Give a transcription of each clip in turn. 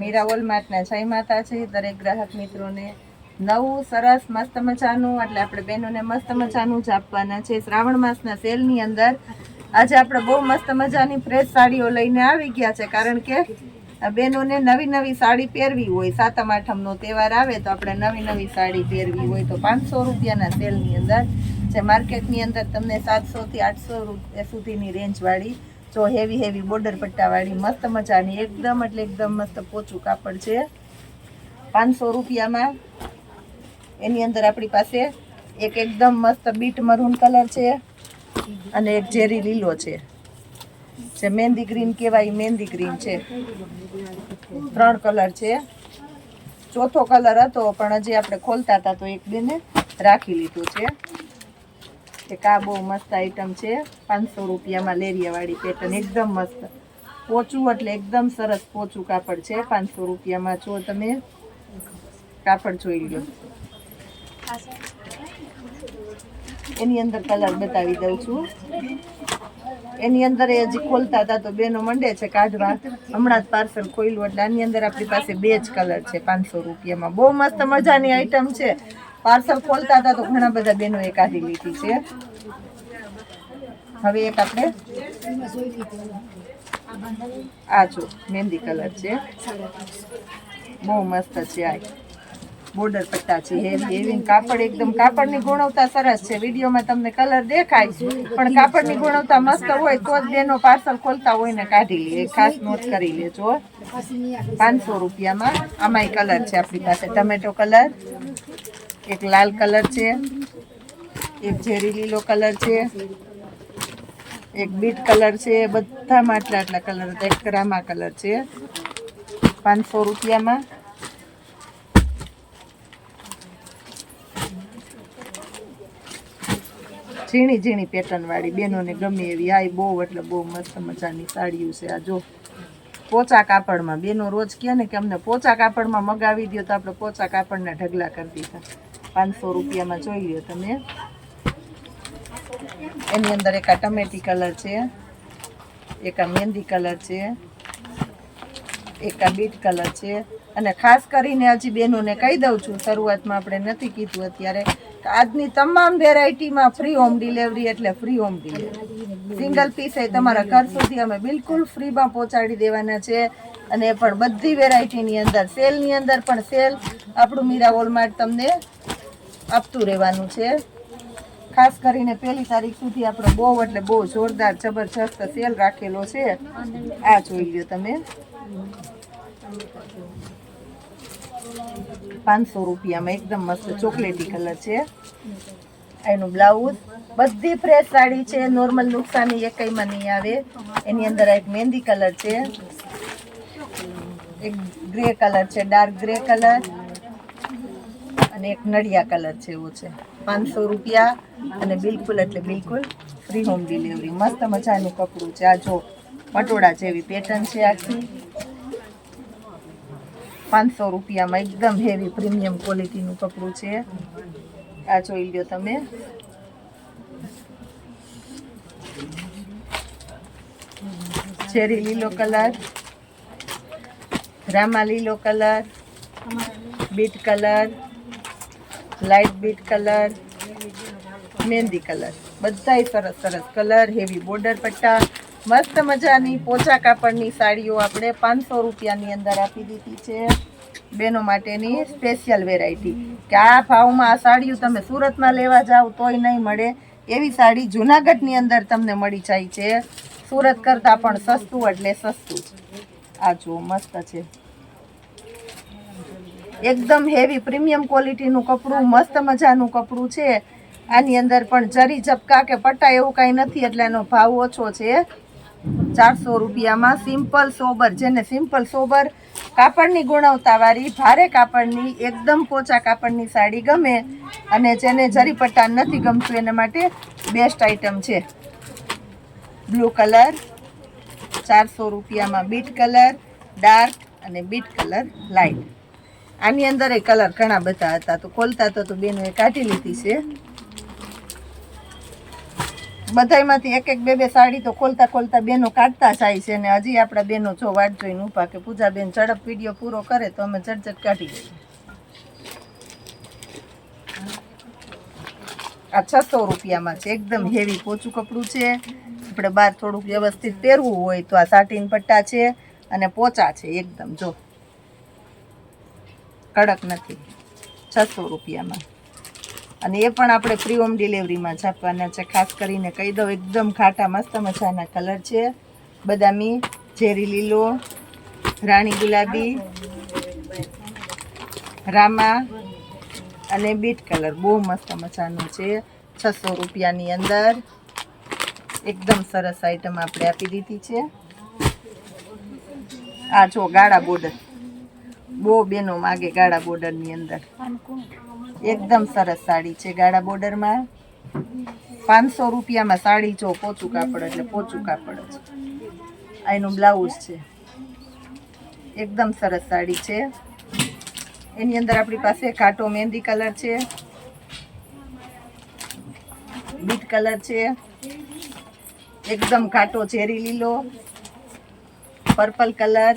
મીરા વોલમાર્ટના જય માતાજી દરેક ગ્રાહક મિત્રોને નવું સરસ મસ્ત મજાનું, એટલે આપણે બહેનોને મસ્ત મજાનું જ આપવાના છે. શ્રાવણ માસના સેલની અંદર આજે આપણે બહુ મસ્ત મજાની ફ્રેશ સાડીઓ લઈને આવી ગયા છે, કારણ કે બહેનોને નવી નવી સાડી પહેરવી હોય, સાતમ આઠમનો તહેવાર આવે તો આપણે નવી નવી સાડી પહેરવી હોય તો પાંચસો રૂપિયાના સેલની અંદર. જે માર્કેટની અંદર તમને સાતસોથી આઠસો સુધીની રેન્જવાળી જો હેવી હેવી બોર્ડર પટ્ટાવાળી, મસ્ત મજાની, એકદમ એટલે એકદમ મસ્ત પોચું કાપડ છે. પાંચસો રૂપિયામાં. એની અંદર આપણી પાસે એક એકદમ મસ્ત બીટ મરૂન કલર છે અને એક ઝેરી લીલો છે. જે મહેંદી ગ્રીન કહેવાય મહેંદી ગ્રીન છે. ત્રણ કલર છે. ચોથો કલર હતો, પણ હજી આપણે ખોલતા હતા તો એક બેને રાખી લીધું છે. એક આ બહુ મસ્ત આઈટમ છે. પાંચસો રૂપિયામાં લેરિયાવાળી પેટર્ન એકદમ મસ્ત. પોચું એટલે એકદમ સરસ પોચું કાપડ છે. પાંચસો રૂપિયામાં જો તમે કાપડ જોઈ લો એની અંદર કલર બતાવી દઉં છું. એની અંદર એ હજી ખોલતા હતા તો બેનો મંડે છે કાઢવા. હમણાં જ પાર્સલ ખોલ્યું એટલે આની અંદર આપણી પાસે બે જ કલર છે પાંચસો રૂપિયામાં. બહુ મસ્ત મજાની આઈટમ છે. પાર્સલ ખોલતા હતા તો ઘણા બધા બહેનો એકાદી લીધી છે. હવે એક આપણે આ જો, મહેંદી કલર છે. બહુ મસ્ત છે આ. બોર્ડર પટ્ટા છે હેવી હેવી કાપડ એકદમ કાપડની ગુણવત્તા સરસ છે. વિડીયોમાં તમને કલર દેખાય પણ કાપડની ગુણવત્તા મસ્ત હોય તો જ બેનો પાર્સલ ખોલતા હોય ને કાઢી લે. ખાસ નોટ કરી લેજો પાંચસો રૂપિયામાં આમાંય કલર છે આપણી પાસે. ટમેટો કલર એક લાલ કલર છે, એક ઝેરી લીલો કલર છે, એક બીટ કલર છે બધામાં આટલા આટલા કલર હતા, એક રામા કલર છે, પાંચસો રૂપિયામાં. ઝીણી ઝીણી પેટર્ન વાળી બેનોને ગમે એવી આ બહુ, એટલે બહુ મસ્ત મજાની સાડીઓ છે આ જો. પોચા કાપડમાં બેનો રોજ કહે ને કે અમને પોચા કાપડમાં મગાવી દો તો આપણે પોચા કાપડના ઢગલા કરી દીધા. પાંચસો રૂપિયામાં જોઈ લો તમે. એની અંદર એક આ ટમેટી કલર છે, એક આ મહેંદી કલર છે, એક આ બીટ કલર છે. અને ખાસ કરીને હજી બહેનોને કહી દઉં છું, શરૂઆતમાં આપણે નથી કીધું અત્યારે આજની તમામ વેરાયટીમાં ફ્રી હોમ ડિલિવરી એટલે free home delivery single piece એ તમારા ઘર સુધી અમે બિલકુલ ફ્રીમાં પહોંચાડી દેવાના છે. અને પણ બધી વેરાયટીની અંદર, સેલની અંદર પણ સેલ. આપણું મીરા વોલમાર્ટ તમને આપતું રહેવાનું છે. ખાસ કરીને પહેલી તારીખ સુધી આપણો બહુ એટલે બહુ જોરદાર જબરજસ્ત સેલ રાખેલો છે. આ જોઈ લ્યો તમે. પાંચસો રૂપિયામાં એકદમ મસ્ત ચોકલેટી કલર છે. એનું બ્લાઉઝ બધી ફ્રેશ સાડી છે. નોર્મલ નુકસાની એકઈમાં નહીં આવે. એની અંદર એક મહેંદી કલર છે. એક ગ્રે કલર છે, ડાર્ક ગ્રે કલર. અને એક નડિયા કલર એવો છે. પાંચસો રૂપિયા અને બિલકુલ એટલે બિલકુલ ફ્રી હોમ ડિલિવરી મસ્ત મજાનું કપડું છે. આ જો પટોળા જેવી પેટર્ન છે આખી. પાંચસો રૂપિયામાં એકદમ હેવી પ્રીમિયમ ક્વોલિટીનું કપડું છે. આ જોઈ લો તમે. ચેરી લીલો કલર, રામા લીલો colour beet colour light beet colour મહેંદી કલર બધાય સરસ સરસ કલર હેવી બોર્ડર પટ્ટા. મસ્ત મજાની પોચા કાપડની સાડીઓ આપણે પાંચસો રૂપિયાની અંદર આપી દીધી છે. બેનો માટેની સ્પેશિયલ વેરાયટી કે આ ભાવમાં આ સાડીઓ તમે સુરતમાં લેવા જાઓ તોય નહીં મળે. એવી સાડી જુનાગઢની અંદર તમને મળી જાય છે. સુરત કરતાં પણ સસ્તું, એટલે સસ્તું. આ જુઓ, મસ્ત છે. એકદમ હેવી પ્રીમિયમ ક્વોલિટીનું કપડું, મસ્ત મજાનું કપડું છે. આની અંદર પણ જરી ઝપકા કે પટ્ટા એવું કાંઈ નથી, એટલે એનો ભાવ ઓછો છે. ચારસો રૂપિયામાં સિમ્પલ સોબર જેને સિમ્પલ સોબર કાપડની ગુણવત્તાવાળી ભારે કાપડની, એકદમ પોચા કાપડની સાડી ગમે અને જેને જરી પટ્ટા નથી ગમતું, એના માટે બેસ્ટ આઇટમ છે. બ્લુ કલર ચારસો રૂપિયામાં બીટ કલર ડાર્ક અને બીટ કલર લાઇટ આની અંદર કલર ઘણા બધા હતા. તો ખોલતા તો બેનોએ કાઢી લીધી છે. બધાયમાંથી એક એક બે બે સાડી તો ખોલતા ખોલતા બેનો કાઢતા જાય છે ને હજી આપણા બેનો જો વાટ જોઈને ઊભા કે પૂજા બેન ઝડપ વીડિયો પૂરો કરે તો અમે ઝટઝટ કાઢી દઈએ આ છસો રૂપિયામાં છે. એકદમ હેવી પોચું કપડું છે. આપણે બહાર થોડુંક વ્યવસ્થિત પહેરવું હોય તો આ સાટીન પટ્ટા છે અને પોચા છે એકદમ, જો. કડક નથી. છસો રૂપિયામાં. અને એ પણ આપણે ફ્રી હોમ ડિલિવરીમાં છાપવાના છે. ખાસ કરીને કહી દઉં, એકદમ ખાટા, મસ્ત મજાના કલર છે. બદામી, ઝેરી લીલો, રાણી ગુલાબી, રામા અને બીટ કલર બહુ મસ્ત મજાનું છે. છસો રૂપિયાની અંદર. એકદમ સરસ આઈટમ આપણે આપી દીધી છે. આ જો ગાળા બોર્ડર બહુ બેનો માગે ગાળા બોર્ડરની અંદર. એકદમ સરસ સાડી છે ગાળા બોર્ડરમાં પાંચસો રૂપિયામાં સાડી જો પોચું કાપડ એટલે પોચું કાપડ જ. એનું બ્લાઉઝ છે. એકદમ સરસ સાડી છે. એની અંદર આપણી પાસે કાટો મહેંદી કલર છે. બીટ કલર છે. એકદમ કાટો ચેરી લીલો. Purple colour.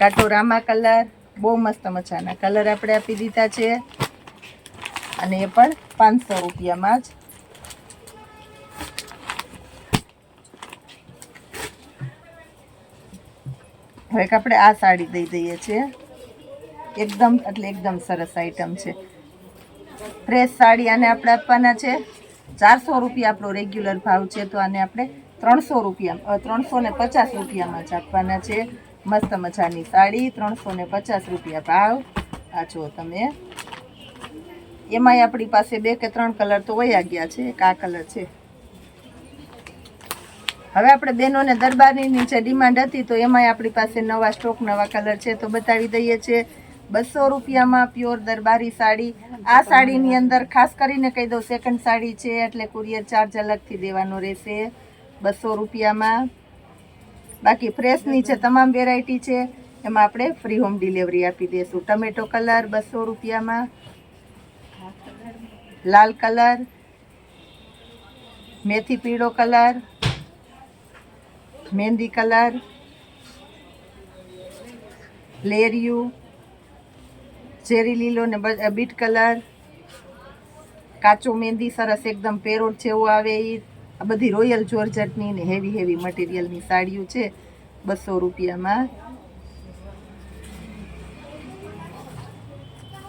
કાટો રામા કલર, બહુ મસ્ત મજાના કલર આપણે આપી દીધા છે. અને એ પણ પાંચસો રૂપિયામાં જ. હવે આપણે આ સાડી દઈ દઈએ છીએ. એકદમ, એટલે એકદમ સરસ આઈટમ છે. ફ્રેશ સાડી આને આપણે આપવાના છે. ચારસો રૂપિયા આપણો રેગ્યુલર ભાવ છે, તો આને આપણે ત્રણસો રૂપિયા ત્રણસો ને પચાસ રૂપિયામાં જ આપવાના છે. મસ્ત મજાની સાડી ત્રણસો ને પચાસ રૂપિયા ભાવ. આ જો તમે. એમાંય આપણી પાસે બે કે ત્રણ કલર તો વયા ગયા છે, એક આ કલર છે. હવે આપણે બહેનોને દરબારની નીચે ડિમાન્ડ હતી તો એમાંય આપણી પાસે નવા સ્ટોક, નવા કલર છે તો બતાવી દઈએ છીએ બસો રૂપિયામાં પ્યોર દરબારી સાડી. આ સાડીની અંદર ખાસ કરીને કહી દઉં સેકન્ડ સાડી છે એટલે કુરિયર ચાર્જ અલગથી દેવાનો રહેશે. બસો રૂપિયામાં. બાકી ફ્રેશની છે, તમામ વેરાયટી છે, એમાં આપણે ફ્રી હોમ ડિલિવરી આપી દઈશું ટમેટો કલર બસો રૂપિયામાં. લાલ કલર મેથી પીળો કલર મહેંદી કલર લેરિયું. ઝેરી લીલો ને બીટ કલર કાચો મહેંદી સરસ એકદમ પેરોટ જેવું આવે એ આ બધી રોયલ જોર્જટની ને હેવી હેવી મટીરિયલની સાડીઓ છે, બસો રૂપિયામાં.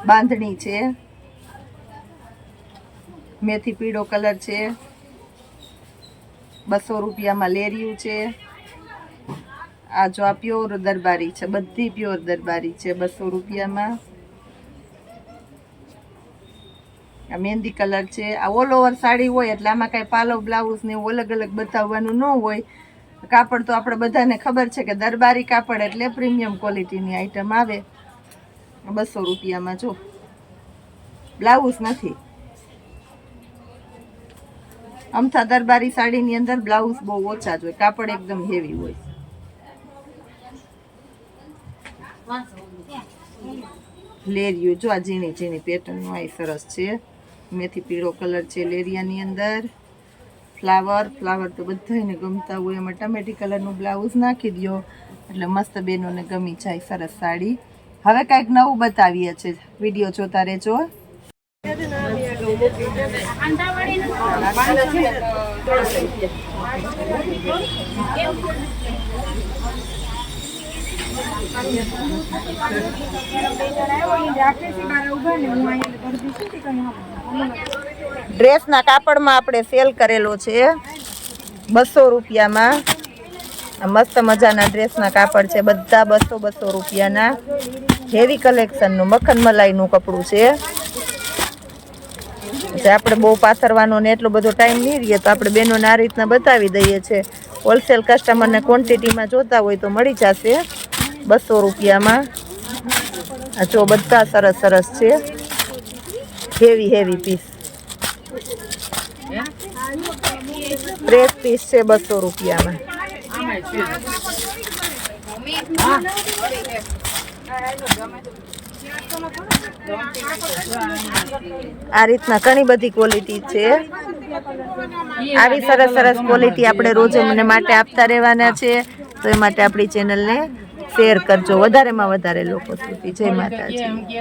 બાંધણી છે. મેથી પીળો કલર છે. બસો રૂપિયામાં લેરિયું છે. આ જો આ પ્યોર દરબારી છે, બધી પ્યોર દરબારી છે બસો રૂપિયામાં. આ મહેંદી કલર છે. આ ઓલ ઓવર સાડી હોય એટલે આમાં કાંઈ પાલો બ્લાઉઝ ને એવું અલગ અલગ બતાવવાનું ન હોય. કાપડ તો આપણે બધાને ખબર છે કે દરબારી કાપડ એટલે પ્રીમિયમ ક્વોલિટીની આઈટમ આવે. બસો રૂપિયામાં જો. બ્લાઉઝ નથી. અમથા દરબારી સાડીની અંદર બ્લાઉઝ બહુ ઓછા જ હોય. કાપડ એકદમ હેવી હોય. લેરિયું જો આ ઝીણી ઝીણી પેટર્નનું આ સરસ છે. મેથી પીળો કલર છે લેરિયાની અંદર. ફ્લાવર ફ્લાવર તો બધાને ગમતા હોય. એમાં ટમેટી કલરનું બ્લાઉઝ નાખી દો એટલે મસ્ત બહેનોને ગમી જાય સરસ સાડી. હવે કાંઈક નવું બતાવીએ છે. વીડિયો જોતા રહેજો. ડ્રેસના કાપડમાં આપણે સેલ કરેલો છે બસો રૂપિયામાં. મસ્ત મજાના ડ્રેસના કાપડ છે, બધા બસો બસો રૂપિયાના. હેવી કલેક્શનનું મખન મલાઈનું કપડું છે. જે આપણે બહુ પાથરવાનો ને એટલો બધો ટાઈમ નહીં રહીએ, તો આપણે બહેનોને આ રીતના બતાવી દઈએ છીએ હોલસેલ કસ્ટમરને ક્વોન્ટિટીમાં જોતા હોય તો મળી જશે બસો રૂપિયામાં. જો બધા સરસ સરસ છે. Heavy heavy piece fresh piece છે બસો રૂપિયામાં. આ રીતના ઘણી બધી ક્વોલિટી છે. આવી સરસ સરસ ક્વોલિટી આપણે રોજ મને માટે આપતા રહેવાના છે. તો એ માટે આપણી ચેનલને શેર કરજો. વધારેમાં વધારે લોકો સુધી. જય માતાજી.